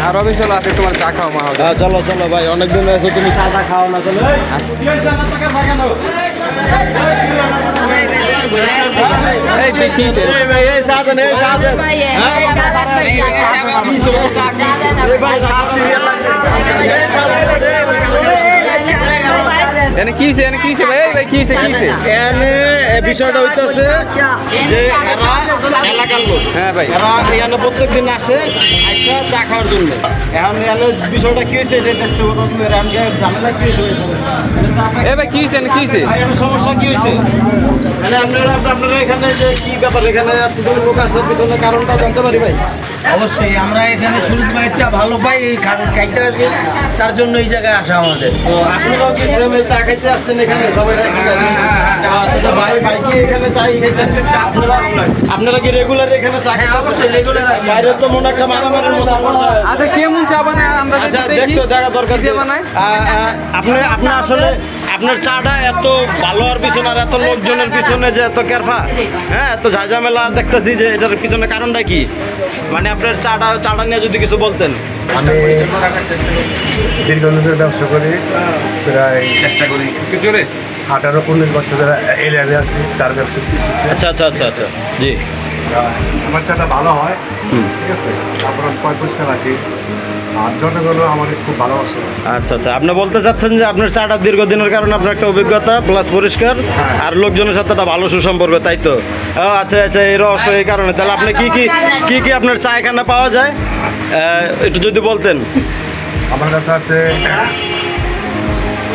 আর রবি চলো আছে তোমার চা খাও মা হ্যাঁ চলো চলো ভাই অনেকদিন হয়েছে তুমি চা টা খাও না চলো এই দেখি এই চা দেন এই চা দেন এনে কি হইছে এনে কি হইছে ভাই? ভাই কি হইছে কি হইছে? এনে বিষয়টা হইতাছে যে এরা এলাকার লোক। হ্যাঁ ভাই। এরা এখানে প্রত্যেকদিন আসে আইসা চা খাওয়ার জন্য। এখন এখানে বিষয়টা কি হইছে এটা দেখতে এখানকার ঝামেলা কি হইছে? এই ভাই কি হইছে এনে কি হইছে? সমস্যা কি হয়েছে মানে আপনারা আপনারা এখানে যে কি ব্যাপার? এখানে লোক আসার পিছনে কারণটা জানতে পারি ভাই? অবশ্যই আমরা এখানে সুরজ ভাইয়ের চা ভালো পাই এই খাইতে আসি তার জন্য এই জায়গায় আসা আমাদের। আপনারাও কি সেম চা খাইতে আসছেন এখানে? সবাই রাখি আচ্ছা ভাই ভাই কি এখানে চাই আপনারা আপনারা কি রেগুলার এখানে চা খাইতে হ্যাঁ, অবশ্যই regular আসি। বাইরে তো মনে একটা মারামারির মতো আচ্ছা কেমন চা বানায়? আমরা আচ্ছা দেখি দেখা দরকার আপনি আপনি আসলে আপনার চাটা এত ভালো আর পিছনে আর এত লোকজনের পিছনে যে এত কেরফা? হ্যাঁ এত ঝাঁঝামেলা দেখতেছি যে এটার পিছনে কারণটা কি? মানে আপনার চাটা চাটা নিয়ে যদি কিছু বলতেন। আমি দীর্ঘদিন ধরে ব্যবসা করি প্রায় চেষ্টা করি। আঠারো উনিশ বছর ধরে এই লাইনে আছি চার ব্যবসা আচ্ছা আচ্ছা আচ্ছা আচ্ছা। জি। আমার চাটা ভালো হয় ঠিক আছে? তারপর আমি পরিষ্কার রাখি। আর জনগণও আমার খুব ভালোবাসে। আচ্ছা আচ্ছা। আপনি বলতে চাচ্ছেন যে আপনার চাটা দীর্ঘদিনের কারণে আপনার একটা অভিজ্ঞতা প্লাস পরিষ্কার হ্যাঁ। আর লোকজনের সাথে একটা ভালো সুসম্পর্ক তাই তো? আচ্ছা আচ্ছা এই রহস্য এই কারণে। তাহলে আপনি কি কি কি কি আপনার চা এখানে পাওয়া যায়? একটু যদি বলতেন। আমার কাছে আছে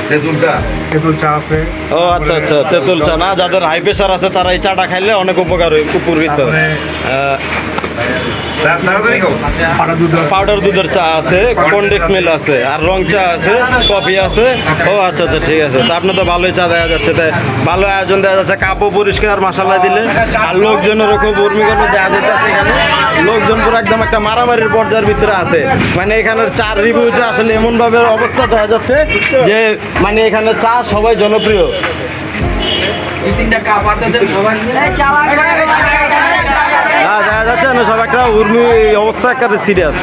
তেঁতুল চা। তেঁতুল চা আছে। ও আচ্ছা আচ্ছা তেঁতুল চা। না যাদের হাই প্রেশার আছে তারা এই চাটা খাইলে অনেক উপকার হয় উপকৃত তারপরে পাটা দুধ আছে পাউডার দুধের চা। আছে কন্ডেক্স মিল আছে আর রং চা আছে কফি আছে। ও আচ্ছা আচ্ছা ঠিক আছে। তা আপনার তো ভালোই চা দেওয়া যাচ্ছে। তাই ভালো আয়োজন দেওয়া যাচ্ছে। কাপও পরিষ্কার মশালা দিলে। আর লোকজনেরও খুব উর্মিগণ দেওয়া যেতেছে এখানে। লোকজন পুরো একদম একটা মারামারির পর্যায়ের ভিতরে আছে। মানে এখানের চার রিভিউটা আসলে এমনভাবে অবস্থা দেখা যাচ্ছে যে মানে এখানে চা সবাই জনপ্রিয়। তিনটা কাপ হাতে উর্মি অবস্থা একটা সিরিয়াস